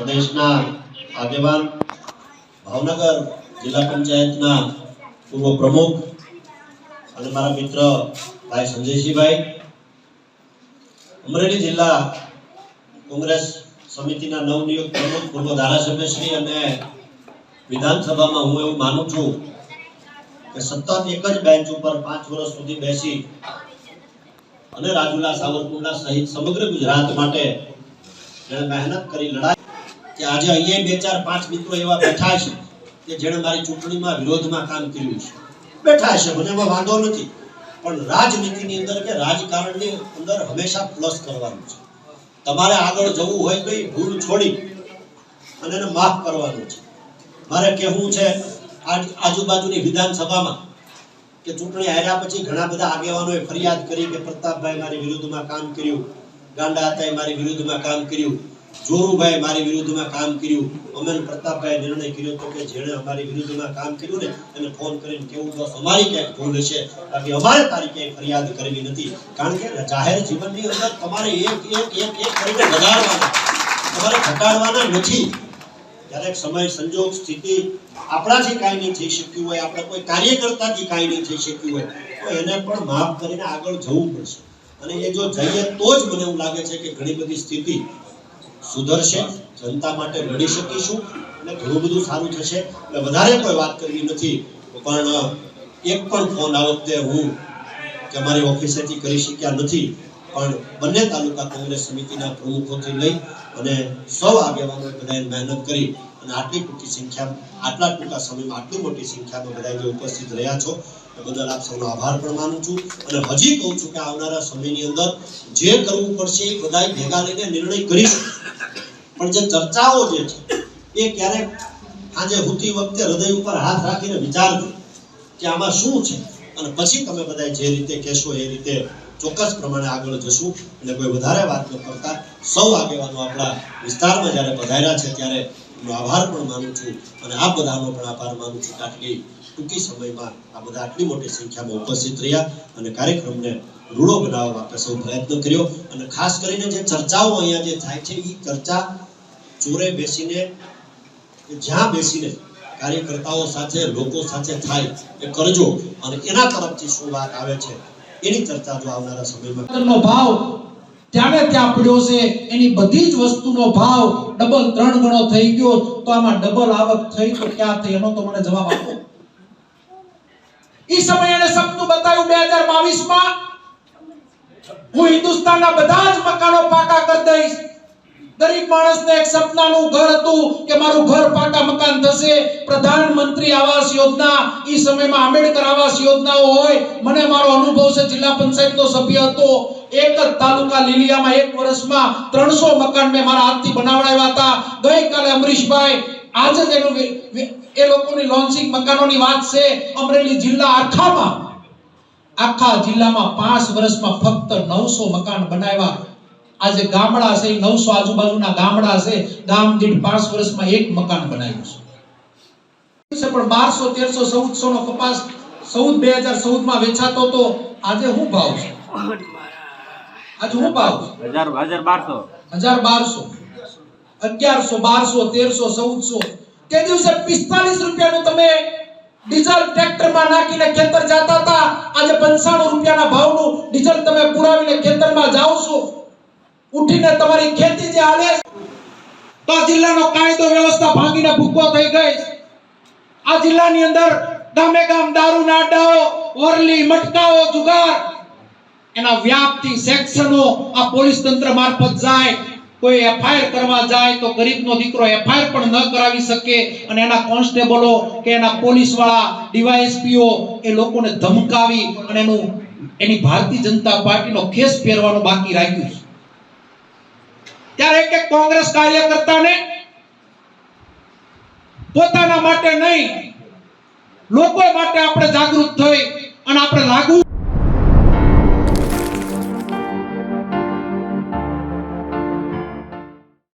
પ્રદેશના આગેવાન ભાવનગર જિલ્લા પંચાયતના પૂર્વ પ્રમુખ અને મારા મિત્ર ભાઈ સંજયસિંહભાઈ, અમરેલી જિલ્લા કોંગ્રેસ સમિતિના નવનિયુક્ત પ્રમુખ, પૂર્વ ધારાસભ્યશ્રી અને વિધાનસભામાં હું એવું માનું છું કે સતત એક જ બેન્ચ ઉપર પાંચ વર્ષ સુધી બેસી અને રાજુલા સાવરકુંડલા સહિત સમગ્ર ગુજરાત માટે જેણે મહેનત કરી લડાઈ કે આજે અહીંયા બે ચાર પાંચ મિત્રો એવા બેઠા છે કે જેણે મારી ચૂંટણીમાં વિરોધમાં કામ કર્યું છે. બેઠા છે, મને એમાં વાંધો નથી. પણ રાજનીતિની અંદર કે રાજકારણની અંદર હંમેશા પ્લસ કરવાનું છે. તમારે આગળ જવું હોય તો એ ભૂલ છોડી અને એને માફ કરવાનું છે. મારે કહેવું છે, આજ આજુબાજુની વિધાનસભામાં કે ચૂંટણી હાર્યા પછી ઘણા બધા આગેવાનોએ ફરિયાદ કરી કે પ્રતાપભાઈ મારી વિરુદ્ધમાં કામ કર્યું, ગાંડા હતાએ મારી વિરુદ્ધમાં કામ કર્યું. જોરુભાઈ મારી વિરુદ્ધમાં કામ કર્યું. અમન પ્રતાપભાઈ નિર્ણય કર્યો તો કે જેણે અમારી વિરુદ્ધમાં કામ કર્યું ને, એને ફોન કરીને કેવું બસ અમારી ક્યાંક ભૂલ છે બાકી અમારે તારી ક્યાંય ફરિયાદ કરવી નથી. કારણ કે જાહેર જીવનની અંદર તમારે એક એક એક એક કરીને વધારવાના તમારે ઘટાડવાના નથી. ક્યારેક સમય, સંજોગ, સ્થિતિ આપણાથી કાંઈ નહીં થઈ શક્યું હોય, આપણે કોઈ કાર્યકર્તાથી કાંઈ નહીં થઈ શક્યું હોય, તો એને પણ માફ કરીને આગળ જવું પડશે. અને એ જો જઈએ તો જ મને એવું લાગે છે કે ઘણી બધી સ્થિતિ સુધરશે, જનતા માટે લડી શકીશું અને ઘણું બધું સારું થશે. એટલે વધારે કોઈ વાત કરવી નથી. પણ, એક પણ ફોન આ વખતે હું કે અમારી ઓફિસેથી કરી શક્યા નથી. પણ બંને તાલુકા કોંગ્રેસ સમિતિના પ્રમુખોથી લઈ અને સૌ આગેવાનોએ બધાએ મહેનત કરી. અને આટલી ટૂંકી સંખ્યા આટલા ટૂંકા સમયમાં, આટલી મોટી સંખ્યામાં બધા ઉપસ્થિત રહ્યા છો, એ બદલ આપ સૌનો આભાર પણ માનું છું. અને હજી કહું છું કે આવનારા સમયની અંદર જે કરવું પડશે એ બધા ભેગા લઈને નિર્ણય કરીશું. પણ જે ચર્ચાઓ જે છે, એ ક્યારેક આજે હુતી વખતે હૃદય ઉપર હાથ રાખીને વિચારજો કે આમાં શું છે. અને પછી તમે બધા જે રીતે કહેશો એ રીતે ચોક્કસ પ્રમાણે આગળ જશું અને કોઈ વધારે વાત ન કરતા સૌ આગેવાનો આપણા વિસ્તારમાં જ્યારે પધાર્યા છે ત્યારે એમનો આભાર પણ માનું છું અને આ બધાનો પણ આભાર માનું છું. આટલી ટૂંકી સમયમાં આ બધા આટલી મોટી સંખ્યામાં ઉપસ્થિત રહ્યા અને કાર્યક્રમને રૂડો બનાવવા સૌ પ્રયત્ન કર્યો. અને ખાસ કરીને જે ચર્ચાઓ અહીંયા જે થાય છે એ ચર્ચા ચોરે બેસીને જ્યાં બેસીને કાર્યકર્તાઓ સાથે, લોકો સાથે થાય એ કરજો અને એના તરફથી શું વાત આવે છે, એની ચર્ચા જો આવનારા સમયમાં ભાવ ત્યારે ત્યાં પડ્યો છે, એની બધી જ વસ્તુનો ભાવ ડબલ ત્રણ ગણો થઈ ગયો તો આમાં ડબલ આવક થઈ તો ક્યાં થઈ? એનો તો મને જવાબ આપો. ઈ સમયે એને સપનું બતાવ્યું બે હજાર બાવીસમાં હું હિન્દુસ્તાનના બધા જ મકાનો પાકા કરી દઈશ. ગરીબ માણસને એક સપનાનું ઘર હતું કે મારું ઘર પાકા મકાન થશે. પ્રધાનમંત્રી આવાસ યોજના. ઈ સમયમાં આંબેડકર આવાસ યોજનાઓ હોય. મને મારો અનુભવ છે, જિલ્લા પંચાયતનો સભ્ય હતો. એક જ તાલુકા લીલિયામાં એક વર્ષમાં ત્રણસો મકાન મેં મારા હાથથી બનાવડાવ્યા હતા. ગઈકાલે અમરીશભાઈ, આજે જ એનું એ લોકોની લોન્ચિંગ મકાનોની વાત છે, અમરેલી જિલ્લા આખામાં. આખા જિલ્લામાં પાંચ વર્ષમાં ફક્ત નવસો મકાન બનાવ્યા. આજે ગામડા છે નવસો આજુબાજુના ગામડા છે, ગામ દીઠ પાંચ વર્ષમાં એક મકાન બનાવ્યું છે. પણ બારસો, તેરસો ચૌદસો નો કપાસ ચૌદ, બે હજાર ચૌદમાં વેચાતો તો આજે શું ભાવ છે? આજે હું ભાવ હજાર હજાર બારસો. હજાર બારસો. અગિયારસો બારસો તેરસો ચૌદસો. તે દિવસે પિસ્તાલીસ રૂપિયાનું તમે ડીઝલ ટ્રેક્ટરમાં નાખીને ખેતર જતા હતા. આજે પંચાણું રૂપિયાના ભાવનું ડીઝલ તમે પુરાવીને ખેતરમાં જાઓ છો. ઉઠીને તમારી ખેતી જે હાલે તો આ જિલ્લાનો કાયદો વ્યવસ્થા ભાંગીને ભૂકો થઈ ગઈ આ જિલ્લાની અંદર ગામે ગામ દારૂના અડ્ડાઓ વરલી મટકાઓ જુગાર એના વ્યાપથી સેક્શનો આ પોલીસ તંત્ર મારફત જાય, કોઈ એફઆઈઆર કરવા જાય તો ગરીબનો દીકરો એફઆઈઆર પણ ન કરાવી શકે અને એના કોન્સ્ટેબલો કે એના પોલીસવાળા, ડીવાયએસપીઓ એ લોકોને ધમકાવી અને એનું, એની ભારતીય જનતા પાર્ટીનો કેસ પહેરવાનું બાકી રાખ્યું છે. ત્યારે એક એક કોંગ્રેસ કાર્યકર્તાને પોતાના માટે નહીં લોકો માટે આપણે જાગૃત લાગુ